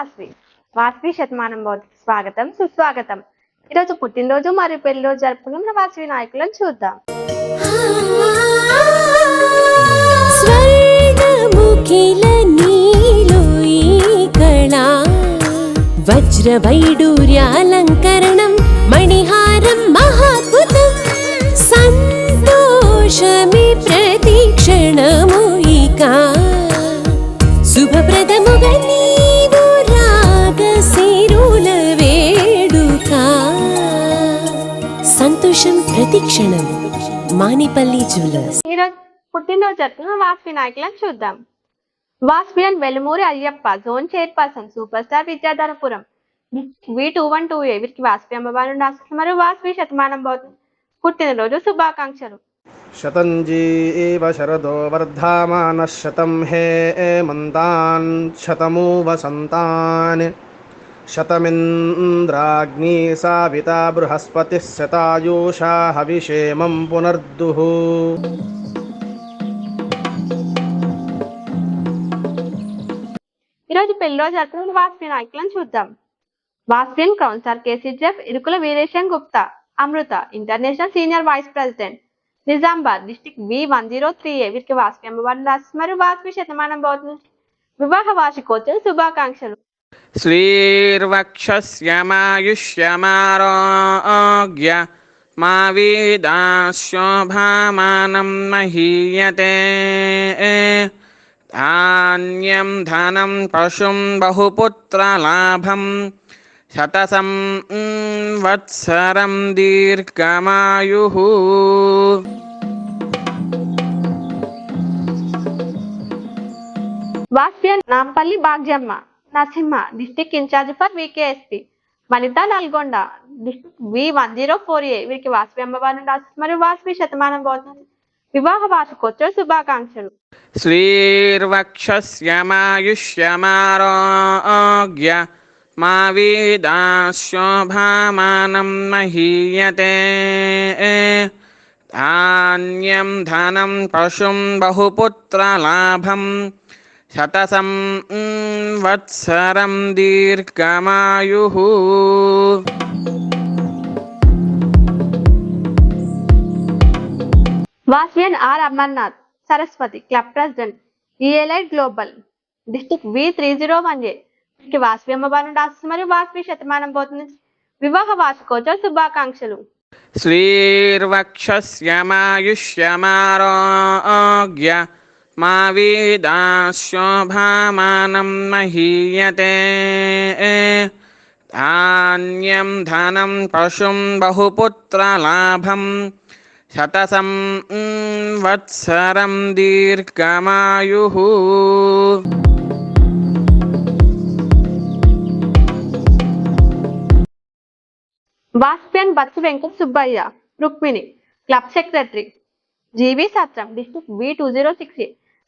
వాస్వి వాస్వి శతమానం స్వాగతం సుస్వాగతం. ఈరోజు పుట్టినరోజు మరియు పెళ్ళిరోజు జరుపుకున్న వాస్వి నాయకులను చూద్దాం. వజ్ర వైడూర్యాలంకరణం మణిహారం మహాద్భుతం సంతోషమి ప్రతిక్షణము ఇక శుభ పుట్టినరోజు జరుపుతున్న వాస్వి నాయకులను చూద్దాం. Velumuri Ayyappa zone chairperson super star Vidyadharapuram. V two one two A వీరికి వాస్పి అమ్మవారు మరియు వాస్వి శతమానం పోతుంది పుట్టినరోజు శుభాకాంక్షలు. శతంజీ ఇవ శరదో వర్ధమాన శతం హే మంతాన్ శతమూ వసంతాన్ शतमिन्द्राग्नी साविता बृहस्पतिः शतायुषा हविषेमं पुनर्दुः ఈరోజు పెళ్లి రోజు జరుపుకున్న వాస్వి నాయకులను చూద్దాం వాస్విన్ councillor కేసీజెఫ్ Irukula Veeresham Gupta Amrita international senior vice president Nizamabad district V one zero three A వీరికి వాస్వి అమ్మవారి రాసి మరియు వాస్వి శతమానం భౌతిక వివాహ వార్షికోత్సవ శుభాకాంక్షలు श्रीर्वक्षस्यमायुष्यमारोग्य मा वेदाशोभामानं महीयते धान्यं धनं पशुं बहुपुत्रलाभं शतसं वत्सरं दीर्घमायुः వాస్వియన్ Nampally Bhagyamma Narasimha district in charge for VKSP Vanitha Nalgonda district V one zero four A వీరికి వాసవి అమ్మవారిని నుండి ఆశిస్తు వాసవి శతమానం బోధించి వివాహ వార్షికోత్సవ శుభాకాంక్షలు. శ్రీర్వక్షమాయుష్యమారోగ్య మా వీదాశోభామానం మహీయతే. ధాన్యం ధనం పశుం బహుపుత్రలాభం శతసం వత్సరం దీర్ఘమాయు Vasavian R Amarnath Saraswathi club president ELI global district V three zero one A Vasavi మరియు వాస్వి శతమానం పోతుంది. వివాహ వార్షికోత్సవ శుభాకాంక్షలు. శ్రీర్వక్షమాయుష్యమారోగ్య మా వీదాశోభామానం మహీయతే ధాన్యం ధనం పశుం బహుపుత్రలాభం శతసం వత్సరం దీర్ఘమాయు బాస్పియన్ బత్స వెంకట సుబ్బయ్య రుక్మిణి క్లబ్ సెక్రటరీ జీవి సత్రం district V two zero six eight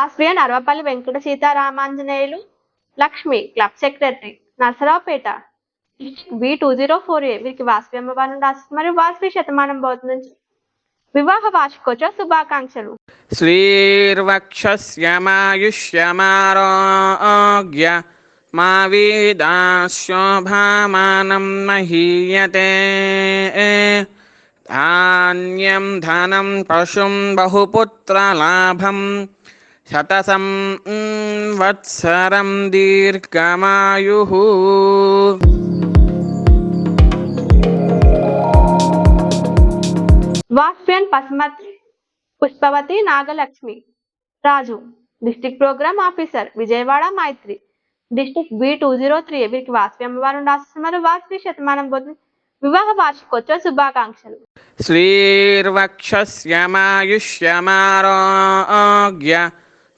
శాస్త్రీయ Narvapalli Venkata Sitaramanjaneyulu Lakshmi club secretary Narasaraopet V two zero four A వీరికి వాసవి అమ్మవారి నుండి మరియు వాసవి శతమానం బోధ నుంచి. వివాహ వార్షికోత్సవ శుభాకాంక్షలు. శ్రీర్వక్షమాయుష్యమారోగ్య మా వీదాశోభామానం మహీయతే. ధాన్యం ధనం పశుం బహుపుత్రలాభం శతసం వత్సరం దీర్ఘమాయు. Vasavian పస్మత్ Pushpavathi Nagalakshmi. Raju district programme officer Vijayawada Maitri. District B two zero three వీరికి వాస్వి అమ్మవారు రాస్తున్నారు వాస్వి శతమానం పోతుంది వివాహ వార్షికోత్సవ శుభాకాంక్షలు. శ్రీర్వక్షమాయుష్యమారోగ్య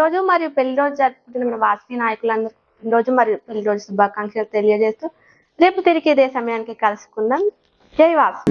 రోజు మరియు పెళ్ళి రోజు జరుపుకుంటున్న మన వాసవి నాయకులందరూ. రోజు మరియు పెళ్ళి రోజు శుభాకాంక్షలు తెలియజేస్తూ రేపు తిరిగి ఇదే సమయానికి కలుసుకుందాం. జై వాసు.